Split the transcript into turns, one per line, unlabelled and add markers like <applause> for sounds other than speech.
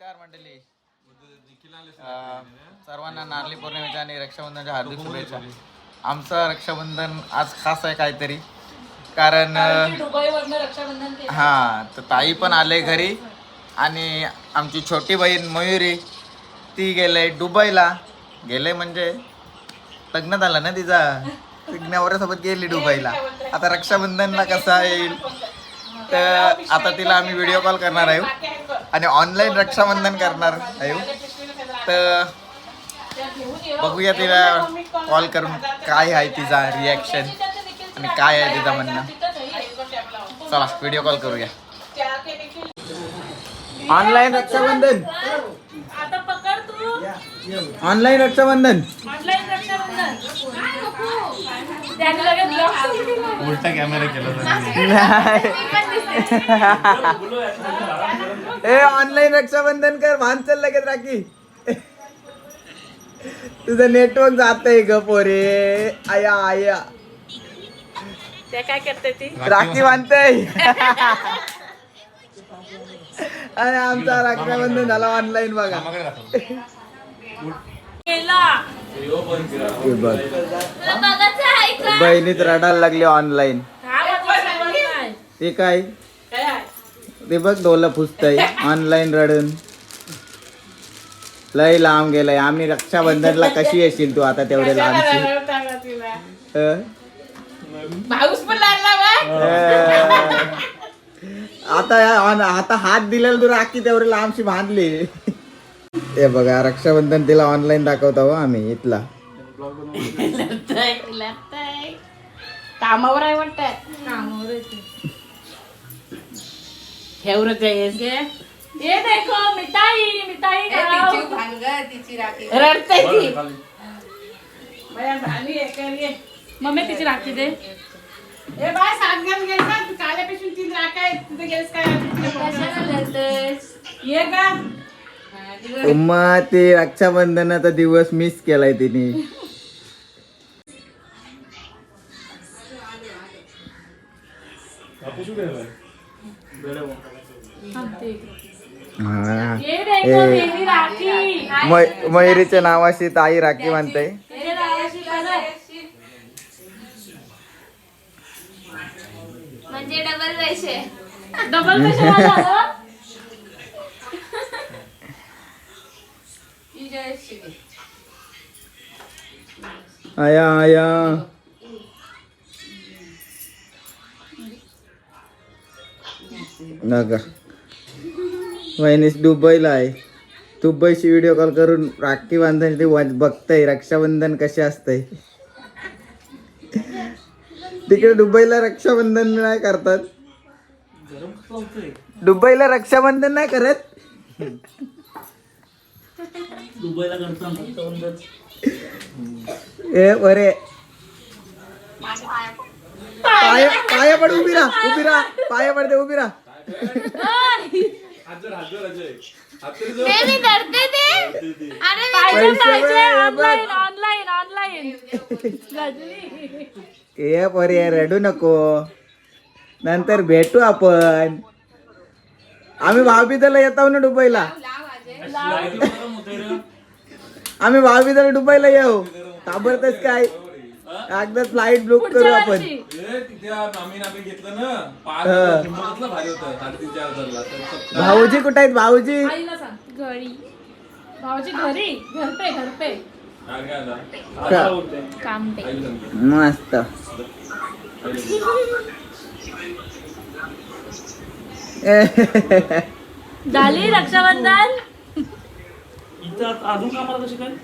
नमस्कार मंडळी. सर्वांना नारळी पौर्णिमेच्या आणि रक्षाबंधनच्या हार्दिक शुभेच्छा. आमचं रक्षाबंधन आज खास आहे काहीतरी. कारण अं,
दुबईवरनं रक्षाबंधन केलं.
हा तर ताई पण आले घरी आणि आमची छोटी बहीण मयुरी ती गेले दुबईला. गेले म्हणजे लग्न झालं ना तिचा? नवऱ्यासोबत गेली दुबईला. आता रक्षाबंधनला कसा येईल? तर आता तिला आम्ही व्हिडिओ कॉल करणार आहे. आणि ऑनलाईन रक्षाबंधन करणार आहे. तर बघूया तिला कॉल करून काय आहे तिचा रिॲक्शन आणि काय आहे तिचं म्हणणं. चला व्हिडिओ कॉल करूया. ऑनलाईन रक्षाबंधन.
आता पकड तू.
ऑनलाईन रक्षाबंधन.
उलटा कॅमेरा केला <laughs>
ए ऑनलाईन रक्षाबंधन कर भान चल लगेच राखी. तुझं नेटवर्क जात आहे ग पोरे. आया आया.
काय करते ती?
राखी बांधतय. आणि <laughs> आमचा रक्षाबंधन झाला ऑनलाईन बघ. बहिणीत रडायला लागली ऑनलाईन. ते काय? ते बघ डोलं फुसतय ऑनलाईन रडून लय लांब गेलाय आम्ही रक्षाबंधनला कशी येशील तू आता तेवढे लांबची
रडत आहे तिला.
अं?
पाऊस पण लागला बा
अं. आता आता हात दिलेला तू राखी तेवढे लांबशी बांधली हे बघा रक्षाबंधन तिला ऑनलाईन दाखवतो हो आम्ही इथला.
कामावर आहे वाटतंय कामावर ठेवरच आहे ये देखो मिठाई मिठाई खाओ. रडते ती. बाया झाली आहे कर ये. मम्मी तिची राखी दे. ए बाय सांगण्यात गेलता काल्यापासून तीन राख आहे तिथे गेस काय? ये का
मग ते रक्षाबंधनाचा दिवस मिस केलाय तिने हा.
ये देखो
ए.
मेरी राखी
मय- मयुरीच्या नावाशी ताई राखी
कलर.
म्हणजे डबल पैसे <laughs>
डबल कशाला झालं
आया आया. नका. वहिनीस दुबईला आहे. दुबईशी व्हिडिओ कॉल करून राखी बांधताना ते वाच- बघतय. रक्षाबंधन कसे असतंय. तिकडे दुबईला रक्षाबंधन नाही करतात. दुबईला रक्षाबंधन नाही करत. ए बरे पाया पाया पड उभी राहा उभी राहा. पाया पडते उभी राहा.
करते
ए बरे रडू नको. नंतर भेटू आपण. आम्ही भाऊबीजाला येतो ना दुबईला. आम्ही भाऊबीजाला दुबईला येऊ. घाबरतच काय? एकदा फ्लाईट बुक करू आपण.
घेतलं ना. पाच
हा.
किंमतला भारी होतं. साडेतीन चार हजारला. तर सत्तर
भाऊजी कुठे आहेत? भाऊजी?
घरी. घरी. घरपे घरपे.
मस्त. <laughs>
झाली रक्षाबंधन?
इथं अजून कामाला कशी काय?